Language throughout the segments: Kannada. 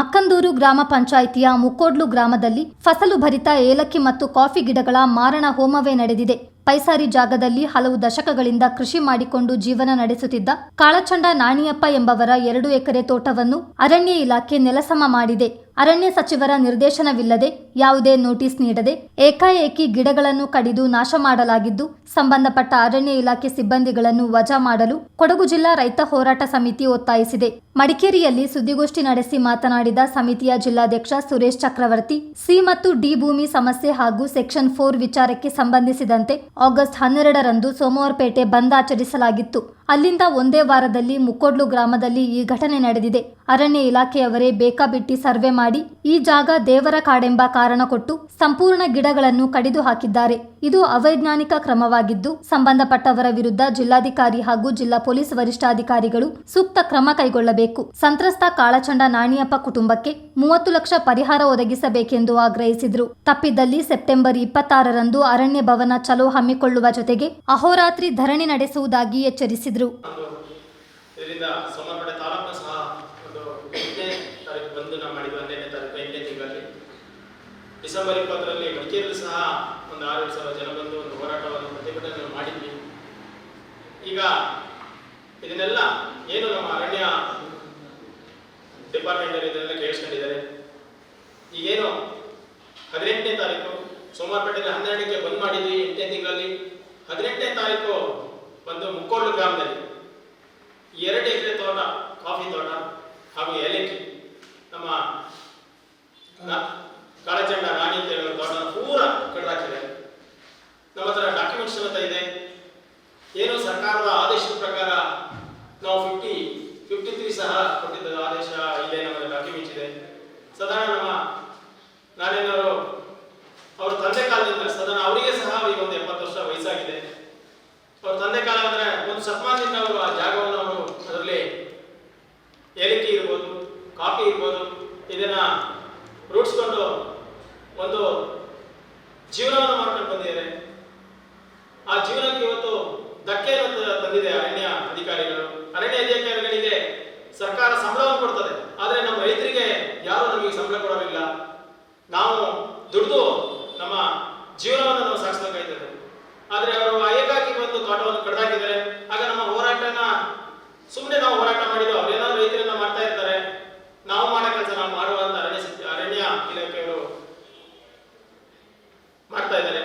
ಮಕ್ಕಂದೂರು ಗ್ರಾಮ ಪಂಚಾಯಿತಿಯ ಮುಕ್ಕೋಡ್ಲು ಗ್ರಾಮದಲ್ಲಿ ಫಸಲು ಭರಿತ ಏಲಕ್ಕಿ ಮತ್ತು ಕಾಫಿ ಗಿಡಗಳ ಮಾರಣ ಹೋಮವೇ ನಡೆದಿದೆ. ಪೈಸಾರಿ ಜಾಗದಲ್ಲಿ ಹಲವು ದಶಕಗಳಿಂದ ಕೃಷಿ ಮಾಡಿಕೊಂಡು ಜೀವನ ನಡೆಸುತ್ತಿದ್ದ ಕಾಳಚಂಡ ನಾಣಿಯಪ್ಪ ಎಂಬವರ ಎರಡು ಎಕರೆ ತೋಟವನ್ನು ಅರಣ್ಯ ಇಲಾಖೆ ನೆಲಸಮ ಮಾಡಿದೆ. ಅರಣ್ಯ ಸಚಿವರ ನಿರ್ದೇಶನವಿಲ್ಲದೆ ಯಾವುದೇ ನೋಟಿಸ್ ನೀಡದೆ ಏಕಾಏಕಿ ಗಿಡಗಳನ್ನು ಕಡಿದು ನಾಶ ಮಾಡಲಾಗಿದ್ದು, ಸಂಬಂಧಪಟ್ಟ ಅರಣ್ಯ ಇಲಾಖೆ ಸಿಬ್ಬಂದಿಗಳನ್ನು ವಜಾ ಮಾಡಲು ಕೊಡಗು ಜಿಲ್ಲಾ ರೈತ ಹೋರಾಟ ಸಮಿತಿ ಒತ್ತಾಯಿಸಿದೆ. ಮಡಿಕೇರಿಯಲ್ಲಿ ಸುದ್ದಿಗೋಷ್ಠಿ ನಡೆಸಿ ಮಾತನಾಡಿದ ಸಮಿತಿಯ ಜಿಲ್ಲಾಧ್ಯಕ್ಷ ಸುರೇಶ್ ಚಕ್ರವರ್ತಿ, ಸಿ ಮತ್ತು ಡಿ ಭೂಮಿ ಸಮಸ್ಯೆ ಹಾಗೂ ಸೆಕ್ಷನ್ ಫೋರ್ ವಿಚಾರಕ್ಕೆ ಸಂಬಂಧಿಸಿದಂತೆ ಆಗಸ್ಟ್ ಹನ್ನೆರಡರಂದು ಸೋಮವಾರಪೇಟೆ ಬಂದ್ ಆಚರಿಸಲಾಗಿತ್ತು. ಅಲ್ಲಿಂದ ಒಂದೇ ವಾರದಲ್ಲಿ ಮುಕ್ಕೋಡ್ಲು ಗ್ರಾಮದಲ್ಲಿ ಈ ಘಟನೆ ನಡೆದಿದೆ. ಅರಣ್ಯ ಇಲಾಖೆಯವರೇ ಬೇಕಾಬಿಟ್ಟಿ ಸರ್ವೆ ಮಾಡಿ ಈ ಜಾಗ ದೇವರ ಕಾಡೆಂಬ ಕಾರಣ ಕೊಟ್ಟು ಸಂಪೂರ್ಣ ಗಿಡಗಳನ್ನು ಕಡಿದು ಹಾಕಿದ್ದಾರೆ. ಇದು ಅವೈಜ್ಞಾನಿಕ ಕ್ರಮವಾಗಿದ್ದು, ಸಂಬಂಧಪಟ್ಟವರ ವಿರುದ್ಧ ಜಿಲ್ಲಾಧಿಕಾರಿ ಹಾಗೂ ಜಿಲ್ಲಾ ಪೊಲೀಸ್ ವರಿಷ್ಠಾಧಿಕಾರಿಗಳು ಸೂಕ್ತ ಕ್ರಮ ಕೈಗೊಳ್ಳಬೇಕು. ಸಂತ್ರಸ್ತ ಕಾಳಚಂಡ ನಾಣಿಯಪ್ಪ ಕುಟುಂಬಕ್ಕೆ ಮೂವತ್ತು ಲಕ್ಷ ಪರಿಹಾರ ಒದಗಿಸಬೇಕೆಂದು ಆಗ್ರಹಿಸಿದರು. ತಪ್ಪಿದ್ದಲ್ಲಿ ಸೆಪ್ಟೆಂಬರ್ ಇಪ್ಪತ್ತಾರರಂದು ಅರಣ್ಯ ಭವನ ಚಲೋ ಹಮ್ಮಿಕೊಳ್ಳುವ ಜೊತೆಗೆ ಅಹೋರಾತ್ರಿ ಧರಣಿ ನಡೆಸುವುದಾಗಿ ಎಚ್ಚರಿಸಿದ್ರು. ಒಂದು ಇದರಿಂದ ತಾಲೂಕು ಸಹ ಒಂದು ಬಂದು ತಾರೀಕು, ಎಂಟನೇ ತಿಂಗಳಲ್ಲಿ. ಡಿಸೆಂಬರ್ ಇಪ್ಪತ್ತರಲ್ಲಿ ಮಡಿಕೇರಿಯಲ್ಲಿ ಸಹ ಒಂದು ಆರು ಏಳು ಸಾವಿರ ಜನ ಬಂದು ಒಂದು ಹೋರಾಟವನ್ನು ಪ್ರತಿಭಟನೆ ಮಾಡಿದ್ವಿ. ಈಗ ಇದನ್ನೆಲ್ಲ ಏನು ನಮ್ಮ ಅರಣ್ಯ ಡಿಪಾರ್ಟ್ಮೆಂಟ್ ಇದನ್ನೆಲ್ಲ ಕೇಳಿಸ್ಕೊಂಡಿದ್ದಾರೆ. ಈಗೇನು ಹದಿನೆಂಟನೇ ತಾರೀಕು, ಸೋಮವಾರಪೇಟೆಯಲ್ಲಿ ಹನ್ನೆರಡಕ್ಕೆ ಬಂದ್ ಮಾಡಿದ್ವಿ ಎಂಟನೇ ತಿಂಗಳಲ್ಲಿ. ಹದಿನೆಂಟನೇ ತಾರೀಕು ಒಂದು ಮುಕ್ಕೋಡ್ಲು ಗ್ರಾಮದಲ್ಲಿ ಎರಡು ಎಕರೆ ತೋಟ, ಕಾಫಿ ತೋಟ ಹಾಗೂ ಏಲಕ್ಕಿ, ನಮ್ಮ ಕಾಳಚಂಡ ರಾಣಿ ಅಂತ ಹೇಳೋ ತೋಟ ಪೂರ ಕಡಿದಾಕಿದೆ ನಮ್ಮ ಹತ್ರ ಡಾಕ್ಯುಮೆಂಟ್ಸ್ ಅಂತ ಇದೆ. ಏನು ಸರ್ಕಾರದ ಆದೇಶದ ಪ್ರಕಾರ ನಾವು ಫಿಫ್ಟಿ ಫಿಫ್ಟಿ ತ್ರೀ ಸಹ ಕೊಟ್ಟಿದ್ದ ಆದೇಶ ಇದೆ ನಮ್ಮ ಡಾಕ್ಯುಮೆಂಟ್ಸ್ ಇದೆ. ಸಾಧಾರಣ ನಮ್ಮ ನಾನೇನಾದ್ರು ಅವ್ರ ತಂದೆ ಕಾಲದಿಂದ ಸದನ ಅವರಿಗೆ ಸಹ ಈಗ ಒಂದು ಎಪ್ಪತ್ತು ವರ್ಷ ವಯಸ್ಸಾಗಿದೆ ಅವ್ರ ತಂದೆ ಕಾಲ ಅಂದ್ರೆ ಒಂದು ಶತಮಾನದಿಂದ ಅವರು ಆ ಜಾಗವನ್ನು ಅವರು ಅದರಲ್ಲಿ ಏಲಕ್ಕಿ ಇರ್ಬೋದು, ಕಾಫಿ ಇರ್ಬೋದು, ಇದನ್ನ ರೂಢಿಸ್ಕೊಂಡು ಒಂದು ಜೀವನವನ್ನು ಮಾಡ್ಕೊಂಡು ಬಂದಿದ್ದಾರೆ. ಆ ಜೀವನಕ್ಕೆ ಇವತ್ತು ಧಕ್ಕೆ ತಂದಿದೆ ಅರಣ್ಯ ಅಧಿಕಾರಿಗಳು. ಅರಣ್ಯ ಅಧಿಕಾರಿಗಳಿಗೆ ಸರ್ಕಾರ ಸಂಬಳವನ್ನು ಕೊಡ್ತದೆ ಆದರೆ ನಮ್ಮ ರೈತರಿಗೆ ಯಾರು ನಮಗೆ ಸಂಬಳ ಕೊಡೋರಿಲ್ಲ ನಾವು ದುಡಿದು ನಮ್ಮ ಜೀವನವನ್ನು ನಾವು ಸಾಗಿಸಬೇಕಾಯ್ತದೆ ಆದರೆ ಅವರು ಏಕಾಕಿ ಬಂದು ತೋಟವನ್ನು ಕಡ್ದಾಕಿದ್ದಾರೆ ಆಗ ನಮ್ಮ ಹೋರಾಟನ ಸುಮ್ಮನೆ ನಾವು ಹೋರಾಟ ಮಾಡಿದ್ದು ಅವ್ರೇನಾದ್ರು ರೈತರನ್ನ ಮಾಡ್ತಾ ಇರ್ತಾರೆ ನಾವು ಮಾಡೋ ಕೆಲಸ ನಾವು ಮಾಡುವ ಅಂತ ಅರಣ್ಯ ಸಚಿವ ಅರಣ್ಯ ಇಲಾಖೆಯವರು ಮಾಡ್ತಾ ಇದ್ದಾರೆ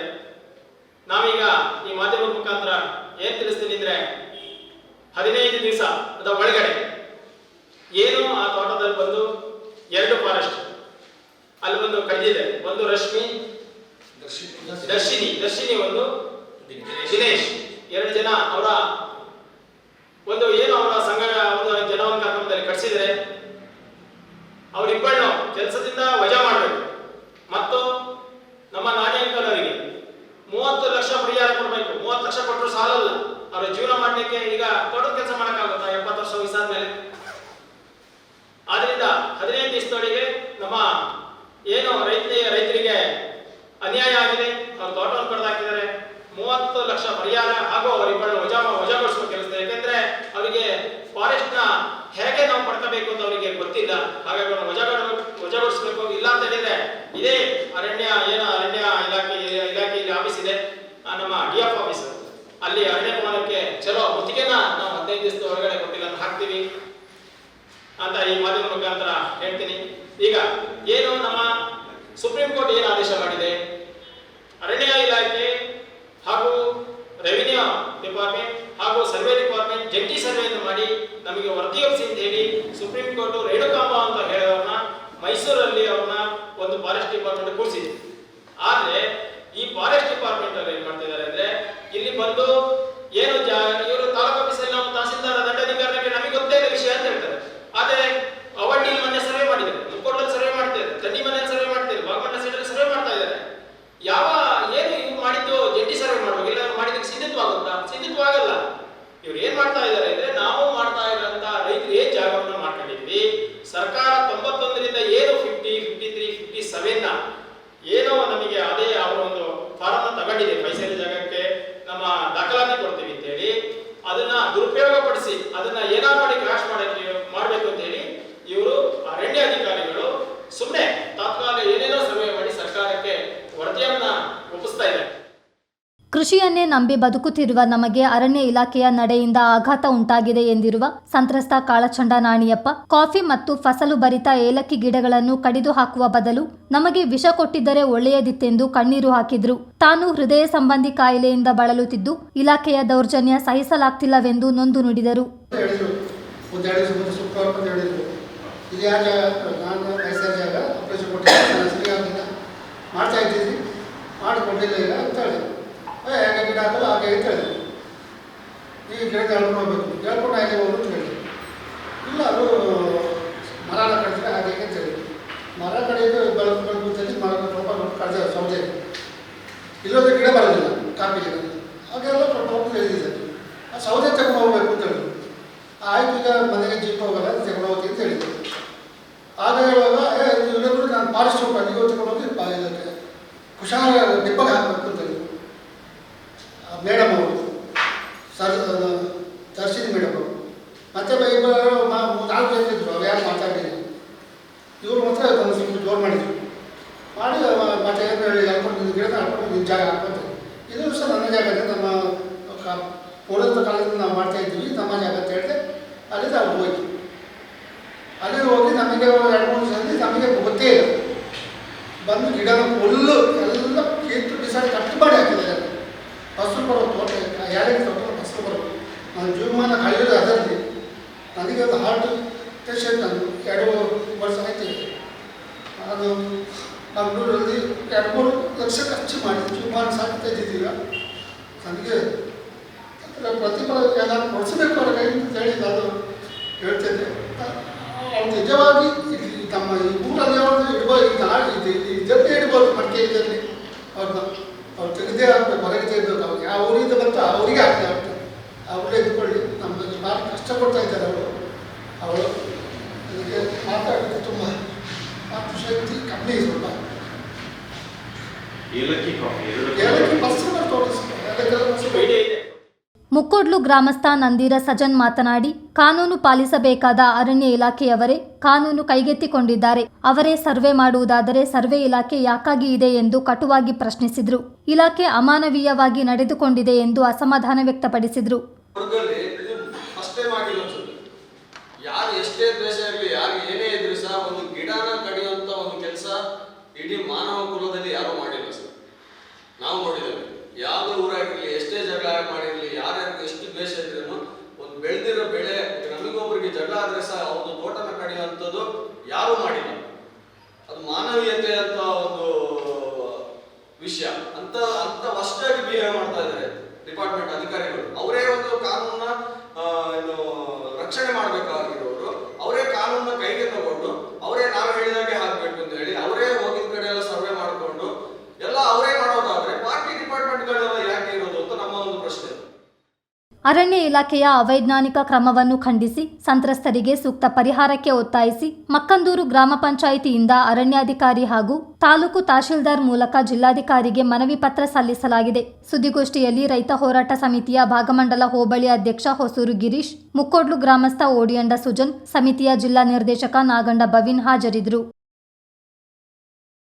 ನಾವೀಗ ಈ ಮಾಧ್ಯಮದ ಮುಖಾಂತರ ಏನ್ ತಿಳಿಸ್ತೀನಿ ಅಂದ್ರೆ ಹದಿನೈದು ದಿವಸ ಅದ ಒಳಗಡೆ ಏನು ಆ ತೋಟದಲ್ಲಿ ಬಂದು ಎರಡು ಫಾರೆಸ್ಟ್ ಅಲ್ಲಿ ಒಂದು ಕಡ್ದಿದೆ ಒಂದು ರಶ್ಮಿ, ದರ್ಶಿನಿ ದರ್ಶಿನಿ ಒಂದು ದಿನೇಶ್. ಎರಡು ಜನ ಅವರ, ಒಂದು ಏನು ಅವರ ಸಂಘ, ಒಂದು ಜನವನ್ನ ಕಾರ್ಯಕ್ರಮದಲ್ಲಿ ಕಟ್ಸಿದರೆ, ಅವರಿಬ್ಬರನ್ನು ಕೆಲಸದಿಂದ ವಜಾ ಮಾಡಬೇಕು. ಮತ್ತು ನಮ್ಮ ನಾಣ್ಯಂಕರವರಿಗೆ ಮೂವತ್ತು ಲಕ್ಷ ಪರಿಹಾರ ಕೊಡಬೇಕು. ಮೂವತ್ತು ಲಕ್ಷ ಕೊಟ್ಟರು ಸಾಲಲ್ಲ. ಅವರ ಜೀವನ ಮಾಡಲಿಕ್ಕೆ ಈಗ ತೋಟದ ಕೆಲಸ ಮಾಡೋಕ್ಕಾಗುತ್ತಾ ಎಪ್ಪತ್ತು ವರ್ಷ ವಯಸ್ಸಾದ್ಮೇಲೆ ಆದ್ರಿಂದ ಹದಿನೈದು ದಿವಸದೊಳಗೆ ನಮ್ಮ ಏನು ರೈತರಿಗೆ ಅನ್ಯಾಯ ಆಗಿದೆ, ಅವ್ರ ತೋಟವನ್ನು ಕಡ್ದಾಕಿದ್ದಾರೆ ಮೂವತ್ತು ಲಕ್ಷ ಪರಿಹಾರ ಹಾಗೂ ಅವರಿಬ್ಬರನ್ನು ವಜಾ ವಜಾಗೊಳಿಸುವ ಕೆಲಸ. ಯಾಕೆಂದ್ರೆ ಅವರಿಗೆ ಫಾರೆಸ್ಟ್ನ ಹೇಗೆ ನಾವು ಪಡ್ಕೋಬೇಕು ಅಂತ ಅವರಿಗೆ ಗೊತ್ತಿಲ್ಲ. ಹಾಗಾಗಿ ಅವ್ರನ್ನ ವಜಾ ವಜಾಗೊಳಿಸಬೇಕು ಇಲ್ಲ ಅಂತ ಹೇಳಿದ್ರೆ ಇದೇ ಅರಣ್ಯ ಏನು ಅರಣ್ಯ ಇಲಾಖೆ ಇಲಾಖೆಯಲ್ಲಿ ಆಫೀಸ್ ಇದೆ. ನಮ್ಮ ಡಿ ಎಫ್ ಆಫೀಸ್ ಅಲ್ಲಿ ಅರಣ್ಯ ಪ್ರಮಾಣಕ್ಕೆ ಚಲೋ ಮುತ್ತಿಗೆನ ನಾವು ಹದಿನೈದು ದಿವಸದ ಒಳಗಡೆ ಕೊಟ್ಟಿಲ್ಲ ಹಾಕ್ತೀವಿ. ಅಂತ ಈ ಮಾಧ್ಯಮ ಮುಖಾಂತರ ಹೇಳ್ತೀನಿ. ಈಗ ಏನು ನಮ್ಮ ಸುಪ್ರೀಂ ಕೋರ್ಟ್ ಏನು ಆದೇಶ ಮಾಡಿದೆ? ಅರಣ್ಯ ಇಲಾಖೆ ಹಾಗೂ ರೆವಿನ್ಯೂ ಡಿಪಾರ್ಟ್ಮೆಂಟ್ ಹಾಗೂ ಸರ್ವೆ ಡಿಪಾರ್ಟ್ಮೆಂಟ್ ಜಂಟಿ ಸರ್ವೆಯನ್ನು ಮಾಡಿ ನಮಗೆ ವರದಿ ಅಂತ ಹೇಳಿ ಸುಪ್ರೀಂ ಕೋರ್ಟ್ ರೇಣುಕಾಂಬ ಅಂತ ಹೇಳೋರನ್ನ ಮೈಸೂರಲ್ಲಿ ಅವ್ರನ್ನ ಒಂದು ಫಾರೆಸ್ಟ್ ಡಿಪಾರ್ಟ್ಮೆಂಟ್ ಕೂರಿಸಿದೆ. ಆದ್ರೆ ಈ ಫಾರೆಸ್ಟ್ ಡಿಪಾರ್ಟ್ಮೆಂಟ್ ಅವ್ರು ಏನ್ ಮಾಡ್ತಿದ್ದಾರೆ ಅಂದ್ರೆ ಇಲ್ಲಿ ಬಂದು ಏನು ಜಾ ಇವರು ತಾಲೂಕು ಆಫೀಸಲ್ಲಿ ನಾವು ತಹಸೀಲ್ದಾರ ದಂಡಾಧಿಕಾರಿಗೆ ನಮಗೆ ಗೊತ್ತೇ ಇಲ್ಲ ವಿಷಯ ಅಂತ ಹೇಳ್ತಾರೆ ಆದ್ರೆ ಅವಡ್ಡಿ ಮೊನ್ನೆ ಸರ್ವೆ ಮಾಡಿದ್ದಾರೆ ಮುಕ್ಕೋಟಲ್ಲಿ ಸರ್ವೆ ಮಾಡ್ತಿದ್ದಾರೆ ತಣ್ಣಿ ಮನೆಯಲ್ಲಿ ಸರ್ವೆ ಮಾಡ್ತಿದ್ದಾರೆ ಬಾಗಮಂಡ ಸೈಡಲ್ಲಿ ಸರ್ವೆ ಮಾಡ್ತಾ ಇದ್ದಾರೆ ಯಾವ ಏನು ಇವ್ರು ಮಾಡಿದ್ದು ಜಂಟಿ ಸರ್ವೆ ಮಾಡ್ಬೇಕು ಇಲ್ಲ ಇವ್ರು ಮಾಡಿದ್ದಕ್ಕೆ ಸಿದ್ಧತ್ವ ಆಗುತ್ತಾ ಸಿದ್ಧತ್ವ ಆಗಲ್ಲ ಇವ್ರು ಏನ್ ಮಾಡ್ತಾ ಇದ್ದಾರೆ ಅಂದ್ರೆ ನಾವು ಮಾಡ್ತಾ ಇರೋಂತ ರೈತರು ಏನ್ ಜಾಗವನ್ನು ಮಾಡ್ಕೊಂಡಿದ್ವಿ ಸರ್ಕಾರ ತೊಂಬತ್ತೊಂದರಿಂದ ಏನು fifty fifty three fifty seven ಏನೋ ನಮಗೆ ಅದೇ ಅವರ ಒಂದು ಫಾರಂ ತಗೊಂಡಿದೆ ಪೈಸೆ ಜಾಗಕ್ಕೆ ನಮ್ಮ ದಾಖಲಾತಿ ಕೊಡ್ತೀವಿ ಅಂತ ಹೇಳಿ ಅದನ್ನ ದುರುಪಯೋಗ ಪಡಿಸಿ ಅದನ್ನ ಏನಾದ್ರು ಮಾಡಿ ಕ್ರಾಶ್ ಮಾಡಕ್ಕೆ ಮಾಡಬೇಕು ಅಂತ ಹೇಳಿ ಇವರು ಅರಣ್ಯ ಅಧಿಕಾರಿಗಳು ಕೃಷಿಯನ್ನೇ ನಂಬಿ ಬದುಕುತ್ತಿರುವ ನಮಗೆ ಅರಣ್ಯ ಇಲಾಖೆಯ ನಡೆಯಿಂದ ಆಘಾತ ಉಂಟಾಗಿದೆ ಎಂದಿರುವ ಸಂತ್ರಸ್ತ ಕಾಳಚಂಡ ನಾಣಿಯಪ್ಪ, ಕಾಫಿ ಮತ್ತು ಫಸಲು ಭರಿತ ಏಲಕ್ಕಿ ಗಿಡಗಳನ್ನು ಕಡಿದು ಹಾಕುವ ಬದಲು ನಮಗೆ ವಿಷ ಕೊಟ್ಟಿದ್ದರೆ ಒಳ್ಳೆಯದಿತ್ತೆಂದು ಕಣ್ಣೀರು ಹಾಕಿದ್ರು. ತಾನು ಹೃದಯ ಸಂಬಂಧಿ ಕಾಯಿಲೆಯಿಂದ ಬಳಲುತ್ತಿದ್ದು ಇಲಾಖೆಯ ದೌರ್ಜನ್ಯ ಸಹಿಸಲಾಗ್ತಿಲ್ಲವೆಂದು ನೊಂದು ನುಡಿದರು. ಮಾಡ್ತಾ ಇದ್ದೀವಿ ಮಾಡಿಕೊಟ್ಟಿಲ್ಲ ಈಗ. ಗಿಡ ಹಾಗೆ ಅಂತ ಹೇಳಿದ್ರು ಈಗ ಗಿಡದ ಹೇಳ್ಕೊಂಡು ಹೋಗ್ಬೇಕು. ಹೇಳ್ಕೊಂಡು ಹಾಗೆ ಹೋಗ್ರು ಅಂತ ಹೇಳಿದ್ರು. ಇಲ್ಲ, ಅದು ಮರ ಕಡಿದ್ರೆ ಹಾಗೆ ಅಂತ ಹೇಳಿದ್ರು. ಮರ ಕಡೆದು ಬೆಳಕು ಬೆಳಕು ಅಂತೇಳಿ ಮರ ಸ್ವಲ್ಪ ಕಡಿದೆ ಸೌದೆ. ಇಲ್ಲೊಂದು ಗಿಡ ಬರೋದಿಲ್ಲ ಕಾಫಿ ಹಾಗೆಲ್ಲ ಸ್ವಲ್ಪ ಹೋಗ್ತಾ ಹೇಳಿದೆ ಆ ಸೌದೆ ತಗೊಂಡು ಹೋಗ್ಬೇಕು ಅಂತ ಹೇಳಿದ್ರು. ಆಯ್ತು, ಈಗ ಮನೆಗೆ ಜೀಪ್ ಹೋಗಲ್ಲ ತಗೊಂಡು ಹೋಗ್ತೀನಿ ಅಂತ ಹೇಳಿದ್ರು. ಆಗ ಹೇಳುವಾಗ ನಾನು ಹೋಗ್ಬೇಕು ನೀವು ತಗೊಂಡು ಹೋಗಿ ಇದಕ್ಕೆ ಕುಶಾಲ ಡಿಪ್ಪಗೆ ಹಾಕಬೇಕು ಅಂತ ಹೇಳಿದ್ರು ಮೇಡಮ್ ಅವರು ಸರ್ ದರ್ಶಿನಿ ಮೇಡಮ್ ಅವರು ಮತ್ತೆ ಇಬ್ಬರು ನಾಲ್ಕು ಜನ ಇದ್ರು ಅವ್ರು ಯಾರು ಇವರು ಮಾತ್ರ ಅದನ್ನು ಸ್ವಲ್ಪ ಜೋರು ಮಾಡಿದ್ರು. ಮಾಡಿ ಮತ್ತೆ ಏನು ಹೇಳಿ ಹಾಕೊಂಡು ಗಿಡ ಹಾಕೊಂಡು ಜಾಗ ಹಾಕೊಂಡು ಇದು ಸಹ ನನ್ನ ಜಾಗ ನಮ್ಮ ಉಳಿದ ಕಾಲದಿಂದ ನಾವು ಮಾಡ್ತಾ ಇದ್ದೀವಿ ನಮ್ಮ ಜಾಗ ಅಂತ ಹೇಳಿದೆ ಅಲ್ಲಿಂದ ಅವ್ರು ಹೋಗಿ. ಅಲ್ಲಿ ಹೋಗಿ ನಮಗೆ ಎರಡು ಮೂರು ಜನ ನಮಗೆ ಗೊತ್ತೇ ಇಲ್ಲ. ಬಂದು ಗಿಡ ಫುಲ್ಲು ಎಲ್ಲ ಕಿತ್ತು ಬಿಸಾಡಿ ಕಟ್ಟು ಮಾಡಿ ಹಾಕಿದ್ದಾರೆ. ಫಸಲು ಬರೋ ತೋಟ, ಯಾರಿಗೆ ತೋಟ ಫಸಲು ಬರೋದು ನಾನು ಜೀವಮಾನ ಕಳೆಯೋದು ಅದರಲ್ಲಿ ನನಗೆ ಅದು ಹಾರ್ಟ್ ಪೇಷಂಟ್ ಅದು ಎರಡು ವರ್ಷ ಆಯ್ತು ಅದು ಮಂಗಳೂರಲ್ಲಿ ಎರಡು ಮೂರು ಲಕ್ಷ ಖರ್ಚು ಮಾಡಿ ಜೀವಮಾನ ಸಾಕ್ತಾ ಇದ್ದಿದ್ದೀಗ ನನಗೆ ಪ್ರತಿಫಲ ಏನಾದ್ರು ಕೊಡಿಸಬೇಕು ಅವ್ರಿಗೆ ಅಂತ ಹೇಳಿ ನಾನು ಹೇಳ್ತೇನೆ ಅವ್ರು ನಿಜವಾಗಿ ಇಲ್ಲಿ ನಮ್ಮ ಈ ಊರಲ್ಲಿ ಅವ್ರದ್ದು ಇಡ್ಬೋದು ಈ ಇದೆ ಇದು ಇದನ್ನೇ ಇಡ್ಬೋದು ಮಡಿಕೆ ಇದರಲ್ಲಿ ಅವ್ರನ್ನ ಅವ್ರು ತೆಗೆದೇ ಹಾಕ್ಬೇಕು, ಹೊರಗೆ ತೆಗಿಬೇಕು. ಅವ್ರಿಗೆ ಆ ಊರಿಂದ ಬಂತು ಅವರಿಗೆ ಆಗ್ತದೆ ಅವ್ರಿಗೆ ಅವರೇ ಇದ್ಕೊಳ್ಳಿ ನಮ್ಮಲ್ಲಿ ಕಷ್ಟಪಡ್ತಾ ಇದ್ದಾರೆ ಅವರು. ಅವರು ಅದಕ್ಕೆ ಮಾತಾಡೋದು ತುಂಬ ಮಾತೃಶಕ್ತಿ ಕಮ್ಮಿ ಸ್ವಲ್ಪ. ಏಲಕ್ಕಿ ಏಲಕ್ಕಿ ಬಸ್ಸನ್ನು ತೋರಿಸ್ತಾರೆ. ಮುಕ್ಕೋಡ್ಲು ಗ್ರಾಮಸ್ಥ ನಂದೀರ ಸಜನ್ ಮಾತನಾಡಿ ಕಾನೂನು ಪಾಲಿಸಬೇಕಾದ ಅರಣ್ಯ ಇಲಾಖೆಯವರೇ ಕಾನೂನು ಕೈಗೆತ್ತಿಕೊಂಡಿದ್ದಾರೆ. ಅವರೇ ಸರ್ವೆ ಮಾಡುವುದಾದರೆ ಸರ್ವೆ ಇಲಾಖೆ ಯಾಕಾಗಿ ಇದೆ ಎಂದು ಕಟುವಾಗಿ ಪ್ರಶ್ನಿಸಿದ್ರು. ಇಲಾಖೆ ಅಮಾನವೀಯವಾಗಿ ನಡೆದುಕೊಂಡಿದೆ ಎಂದು ಅಸಮಾಧಾನ ವ್ಯಕ್ತಪಡಿಸಿದ್ರು. ಟೈಮ್ ಆಗಿಲ್ಲ ಅನ್ಸುತ್ತೆ ಯಾರು ಎಷ್ಟೇ ದ್ವೇಷ ಇರಲಿ ಯಾರು ಏನೇ ಇದ್ರು ಸಹ ಒಂದು ಗಿಡನ ಕಡಿಯುವಂತ ಒಂದು ಕೆಲಸ ಇಡೀ ಮಾನವ ಕುಲದಲ್ಲಿ ಯಾರು ಮಾಡಿಲ್ಲ ಸರ್. ನಾವು ನೋಡಿದ್ದೇವೆ. ಯಾವುದೇ ಊರಾಗಿರ್ಲಿ, ಎಷ್ಟೇ ಜಗಳ ಮಾಡಿರ್ಲಿ ಯಾರ್ಯಾರು ಎಷ್ಟು ದ್ವೇಷ ಇದ್ರೂ ಒಂದು ಬೆಳೆದಿರೋ ಬೆಳೆ ನಮಗೊಬ್ಬರಿಗೆ ಜಗಳ ಆದ್ರೆ ಸಹ ಒಂದು ತೋಟನ ಕಡಿಯುವಂಥದ್ದು ಯಾರೂ ಮಾಡಿಲ್ಲ ಅದು ಮಾನವೀಯತೆ ಅಂತ ಒಂದು ವಿಷಯ ಅಂತ ಅಂತ ಅಷ್ಟಾಗಿ ಬಿಹೇವ್ ಮಾಡ್ತಾ ಇದ್ದಾರೆ ಡಿಪಾರ್ಟ್ಮೆಂಟ್ ಅಧಿಕಾರಿಗಳು ಅವರೇ ಒಂದು ಕಾನೂನ ಏನು ರಕ್ಷಣೆ ಮಾಡಬೇಕಾಗಿರೋರು ಅವರೇ ಕಾನೂನ ಕೈಗೆ ತಗೊಂಡು ಅವರೇ ನಾವು ಹೇಳಿದಾಗೆ ಹಾಕ್ಬೇಕು ಅಂತ ಹೇಳಿ ಅವರೇ ಹೋಗಿದ ಕಡೆ ಎಲ್ಲ ಸರ್ವೆ ಮಾಡಿಕೊಂಡು ಎಲ್ಲ ಅವರೇ ಮಾಡೋದಾದ್ರೆ ಬಾಕಿ ಡಿಪಾರ್ಟ್ಮೆಂಟ್ಗಳೆಲ್ಲ ಯಾಕೆ ಇರೋದು ಅಂತ ನಮ್ಮ ಒಂದು ಪ್ರಶ್ನೆ ಅರಣ್ಯ ಇಲಾಖೆಯ ಅವೈಜ್ಞಾನಿಕ ಕ್ರಮವನ್ನು ಖಂಡಿಸಿ ಸಂತ್ರಸ್ತರಿಗೆ ಸೂಕ್ತ ಪರಿಹಾರಕ್ಕೆ ಒತ್ತಾಯಿಸಿ ಮಕ್ಕಂದೂರು ಗ್ರಾಮ ಪಂಚಾಯಿತಿಯಿಂದ ಅರಣ್ಯಾಧಿಕಾರಿ ಹಾಗೂ ತಾಲೂಕು ತಹಶೀಲ್ದಾರ್ ಮೂಲಕ ಜಿಲ್ಲಾಧಿಕಾರಿಗೆ ಮನವಿ ಪತ್ರ ಸಲ್ಲಿಸಲಾಗಿದೆ. ಸುದ್ದಿಗೋಷ್ಠಿಯಲ್ಲಿ ರೈತ ಹೋರಾಟ ಸಮಿತಿಯ ಭಾಗಮಂಡಲ ಹೋಬಳಿ ಅಧ್ಯಕ್ಷ ಹೊಸೂರು ಗಿರೀಶ್, ಮುಕ್ಕೋಡ್ಲು ಗ್ರಾಮಸ್ಥ ಓಡಿಯಂಡ ಸುಜನ್, ಸಮಿತಿಯ ಜಿಲ್ಲಾ ನಿರ್ದೇಶಕ ನಾಗಂಡ ಬವಿನ್ ಹಾಜರಿದ್ದರು.